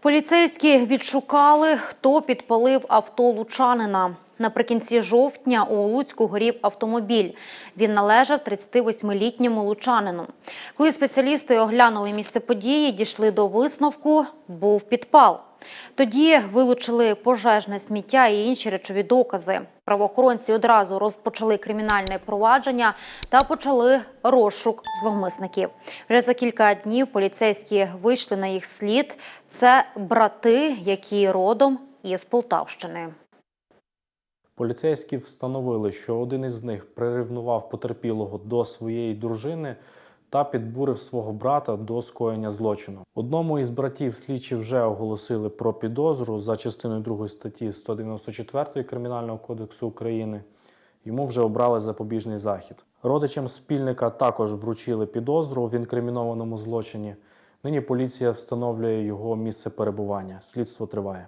Поліцейські відшукали, хто підпалив авто лучанина. Наприкінці жовтня у Луцьку горів автомобіль. Він належав 38-літньому лучанину. Коли спеціалісти оглянули місце події, дійшли до висновку – був підпал. Тоді вилучили пожежне сміття і інші речові докази. Правоохоронці одразу розпочали кримінальне провадження та почали розшук зловмисників. Вже за кілька днів поліцейські вийшли на їх слід. Це брати, які родом із Полтавщини. Поліцейські встановили, що один із них приревнував потерпілого до своєї дружини та підбурив свого брата до скоєння злочину. Одному із братів слідчі вже оголосили про підозру за частиною 2 статті 194 Кримінального кодексу України. Йому вже обрали запобіжний захід. Родичам спільника також вручили підозру в інкримінованому злочині. Нині поліція встановлює його місце перебування. Слідство триває.